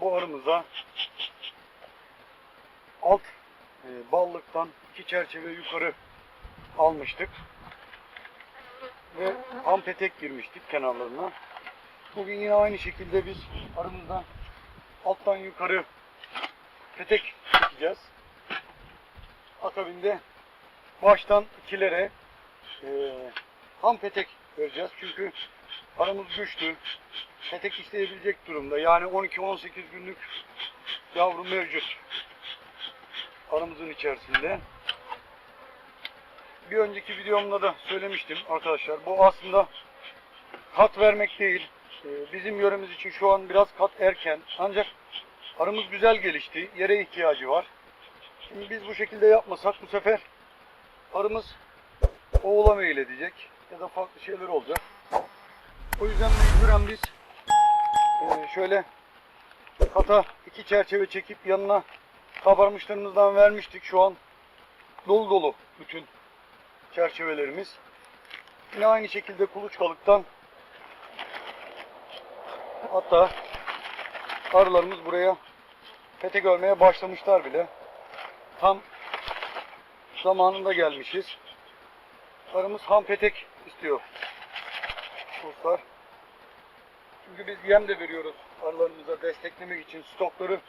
Bu arımıza alt e, ballıktan iki çerçeve yukarı almıştık. Ve ham petek girmiştik kenarlarına. Bugün yine aynı şekilde biz arımızdan alttan yukarı petek çekeceğiz. Akabinde baştan ikilere e, ham petek vereceğiz. Çünkü aramız güçlü. Petek işleyebilecek durumda. Yani 12-18 günlük yavru mevcut. Aramızın içerisinde. Bir önceki videomda da söylemiştim arkadaşlar. Bu aslında kat vermek değil. Ee, Bizim yöremiz için şu an biraz kat erken. Ancak arımız güzel gelişti. Yere ihtiyacı var. Şimdi biz bu şekilde yapmasak bu sefer arımız oğula meyledecek ya da farklı şeyler olacak. O yüzden mecburen biz e, şöyle kata iki çerçeve çekip yanına kabarmışlarımızdan vermiştik. Şu an dolu dolu bütün çerçevelerimiz. Yine aynı şekilde kuluçkalıktan hatta arılarımız buraya pete görmeye başlamışlar bile. Tam zamanında gelmişiz. Arımız ham petek istiyor. Dostlar. Çünkü biz yem de veriyoruz arılarımıza desteklemek için. Stokları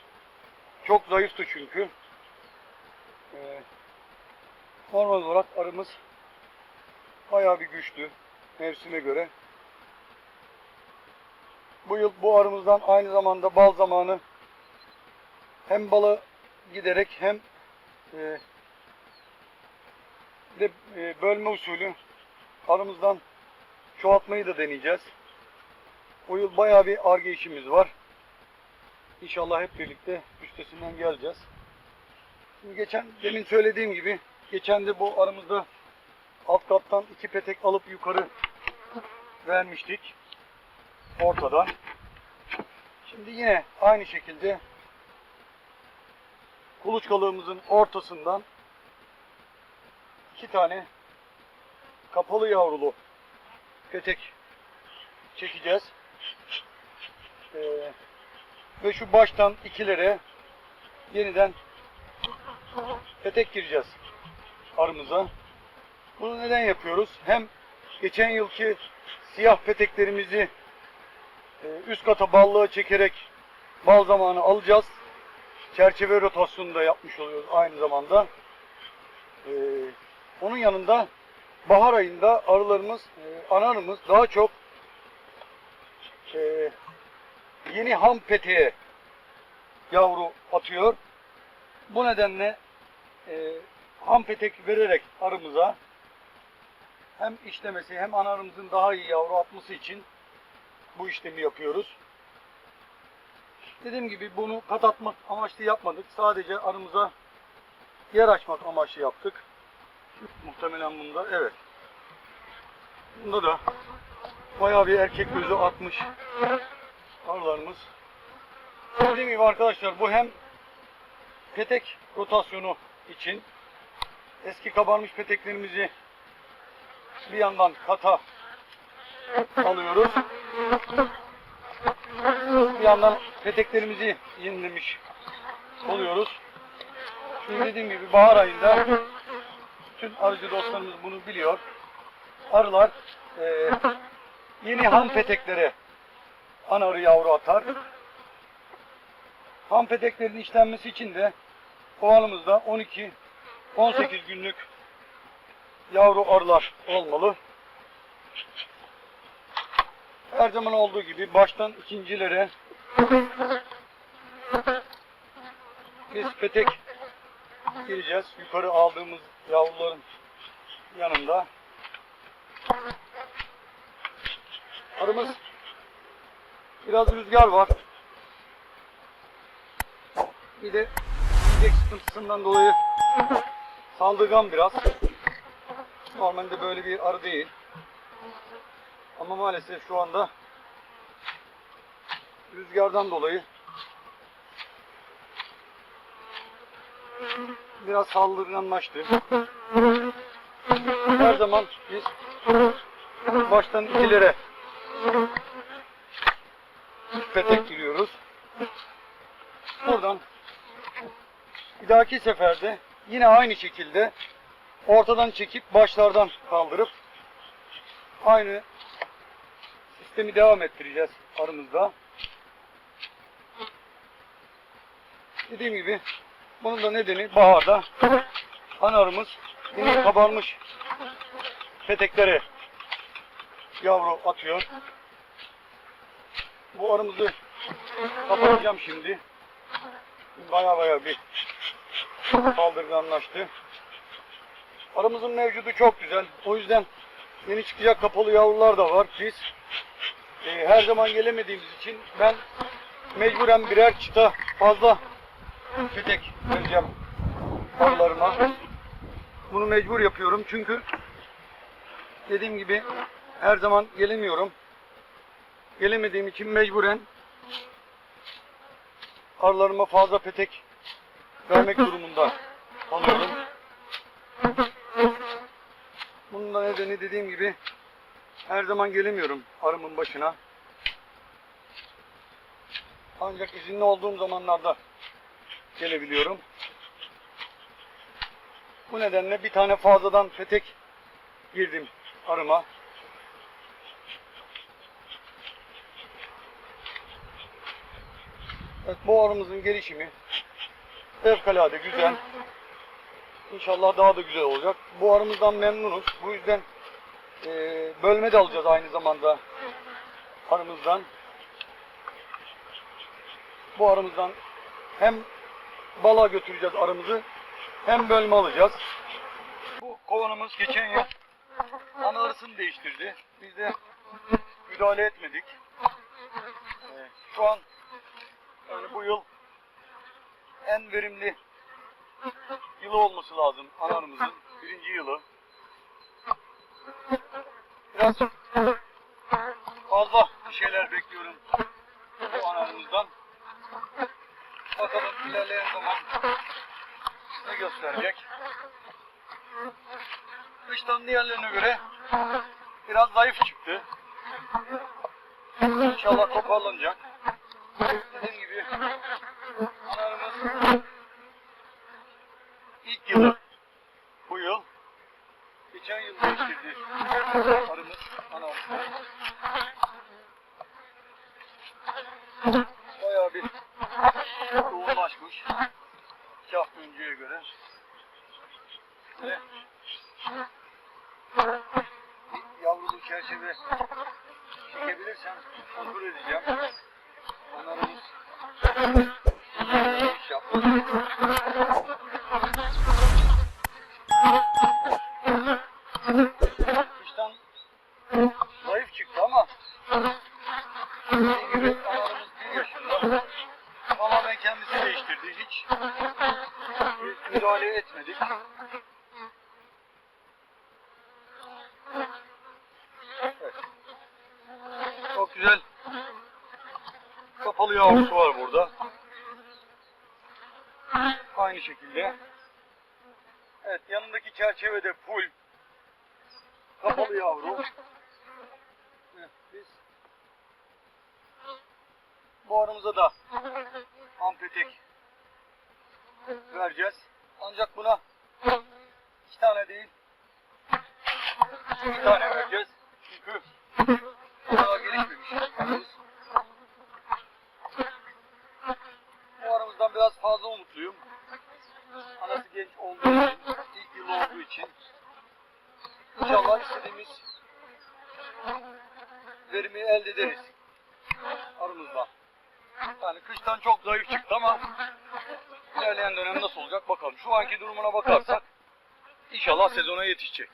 çok zayıftı çünkü. Ee, normal olarak arımız bayağı bir güçlü mevsime göre. Bu yıl bu arımızdan aynı zamanda bal zamanı hem balı giderek hem e, de bölme usulü arımızdan çoğaltmayı da deneyeceğiz. Bu yıl bayağı bir arge işimiz var. İnşallah hep birlikte üstesinden geleceğiz. Şimdi geçen demin söylediğim gibi geçen de bu aramızda alt kattan iki petek alıp yukarı vermiştik. Ortadan. Şimdi yine aynı şekilde kuluçkalığımızın ortasından iki tane kapalı yavrulu petek çekeceğiz. Ee, ve şu baştan ikilere yeniden petek gireceğiz arımıza. Bunu neden yapıyoruz? Hem geçen yılki siyah peteklerimizi e, üst kata ballığa çekerek bal zamanı alacağız. Çerçeve rotasyonu da yapmış oluyoruz aynı zamanda. Ee, onun yanında bahar ayında arılarımız, e, ana arımız daha çok e, yeni ham peteğe yavru atıyor. Bu nedenle e, ham petek vererek arımıza hem işlemesi hem ana arımızın daha iyi yavru atması için bu işlemi yapıyoruz. Dediğim gibi bunu kat atmak amaçlı yapmadık. Sadece arımıza yer açmak amaçlı yaptık. Muhtemelen bunda evet. Bunda da bayağı bir erkek gözü atmış arılarımız. Dediğim gibi arkadaşlar bu hem petek rotasyonu için eski kabarmış peteklerimizi bir yandan kata alıyoruz. Bir yandan peteklerimizi yenilemiş oluyoruz. Şimdi dediğim gibi bahar ayında bütün arıcı dostlarımız bunu biliyor. Arılar eee, yeni ham peteklere ana arı yavru atar. Ham peteklerin işlenmesi için de kovanımızda 12-18 günlük yavru arılar olmalı. Her zaman olduğu gibi baştan ikincilere biz petek gireceğiz. Yukarı aldığımız yavruların yanında. Arımız biraz rüzgar var. Bir de yiyecek sıkıntısından dolayı saldırgan biraz. Normalde böyle bir arı değil. Ama maalesef şu anda rüzgardan dolayı biraz saldırganlaştı. Her zaman biz baştan ikilere petek giriyoruz. Buradan bir dahaki seferde yine aynı şekilde ortadan çekip başlardan kaldırıp aynı sistemi devam ettireceğiz arımızda. Dediğim gibi bunun da nedeni baharda ana arımız yine kabarmış petekleri yavru atıyor. Bu arımızı kapatacağım şimdi. Baya baya bir saldırganlaştı. Aramızın mevcudu çok güzel. O yüzden yeni çıkacak kapalı yavrular da var. Biz e, her zaman gelemediğimiz için ben mecburen birer çıta fazla petek vereceğim arılarıma. Bunu mecbur yapıyorum çünkü dediğim gibi her zaman gelemiyorum. Gelemediğim için mecburen arılarıma fazla petek vermek durumunda kalıyorum. Bunun da nedeni dediğim gibi her zaman gelemiyorum arımın başına. Ancak izinli olduğum zamanlarda gelebiliyorum. Bu nedenle bir tane fazladan petek girdim arıma. Evet, bu arımızın gelişimi fevkalade güzel. İnşallah daha da güzel olacak. Bu arımızdan memnunuz. Bu yüzden e, bölme de alacağız aynı zamanda arımızdan. Bu arımızdan hem bala götüreceğiz arımızı hem bölme alacağız. Bu kovanımız geçen yıl ana arısını değiştirdi. Biz de müdahale etmedik. E, şu an yani bu yıl en verimli yılı olması lazım anarımızın. Birinci yılı. Fazla bir şeyler bekliyorum bu anarımızdan. Bakalım ilerleyen zaman ne gösterecek. Kıştan diğerlerine göre biraz zayıf çıktı. İnşallah toparlanacak. Dediğim gibi anarımız ilk yılı bu yıl geçen yıl değiştirdi arımız anamız. Bayağı bir yoğunlaşmış iki hafta önceye göre. Ve bir yavrulu çerçeve çekebilirsem kontrol edeceğim. Anarımız iş yaptı. Kıştan zayıf çıktı ama dediğim gibi analarımız bir yaşında. Tamamen kendisi değiştirdi. Hiç bir müdahale etmedik. Evet. Çok güzel kapalı yavrusu var burada. Aynı şekilde. Evet yanındaki çerçevede full kapalı yavru. Biz bu aramıza da ampetek vereceğiz. Ancak buna iki tane değil bir tane vereceğiz. Çünkü daha gelişmemiş. arımız. Bu aramızdan biraz fazla umutluyum. Anası genç olduğu için, ilk yıl olduğu için. İnşallah istediğimiz verimi elde ederiz arımızla. Yani kıştan çok zayıf çıktı ama ilerleyen dönem nasıl olacak bakalım. Şu anki durumuna bakarsak inşallah sezona yetişecek.